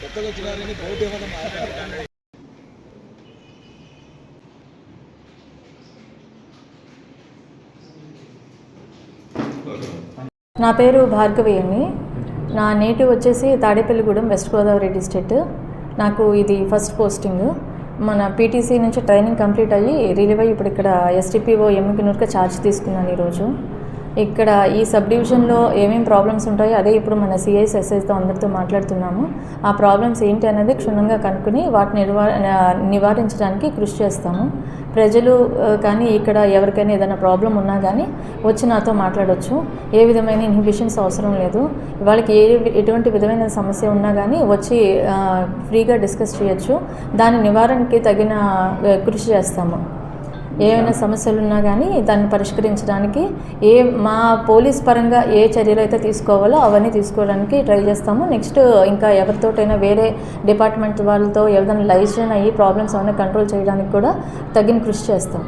కొత్తగా వచ్చినారని బౌద్ధ నా పేరు భార్గవి అండి. నా నేటివ్ వచ్చేసి తాడేపల్లిగూడెం వెస్ట్ గోదావరి డిస్ట్రిక్ట్. నాకు ఇది ఫస్ట్ పోస్టింగ్. మన పీటీసీ నుంచి ట్రైనింగ్ కంప్లీట్ అయ్యి రిలీవ్ అయ్యి ఇప్పుడు ఇక్కడ ఎస్టీపీఓ ఎమ్మికినూరుగా ఛార్జ్ తీసుకున్నాను ఈరోజు. ఇక్కడ ఈ సబ్ డివిజన్లో ఏమేమి ప్రాబ్లమ్స్ ఉంటాయో అదే ఇప్పుడు మన సిఐస్ ఎస్ఐస్తో అందరితో మాట్లాడుతున్నాము. ఆ ప్రాబ్లమ్స్ ఏంటి అనేది క్షుణ్ణంగా కనుక్కుని వాటిని నివార నివారించడానికి కృషి చేస్తాము. ప్రజలు కానీ ఇక్కడ ఎవరికైనా ఏదైనా ప్రాబ్లం ఉన్నా కానీ వచ్చి నాతో మాట్లాడవచ్చు ఏ విధమైన ఇన్హిబిషన్స్ అవసరం లేదు. వాళ్ళకి ఏ ఎటువంటి విధమైన సమస్య ఉన్నా కానీ వచ్చి ఫ్రీగా డిస్కస్ చేయొచ్చు. దాని నివారణకి తగిన కృషి చేస్తాము. ఏమైనా సమస్యలు ఉన్నా కానీ దాన్ని పరిష్కరించడానికి ఏ మా పోలీస్ పరంగా ఏ చర్యలు అయితే తీసుకోవాలో అవన్నీ తీసుకోవడానికి ట్రై చేస్తాము. నెక్స్ట్ ఇంకా ఎవరితోటైనా వేరే డిపార్ట్మెంట్ వాళ్ళతో ఏదైనా లైజన్ అయ్యి ప్రాబ్లమ్స్ ఏమైనా కంట్రోల్ చేయడానికి కూడా తగిన కృషి చేస్తాం.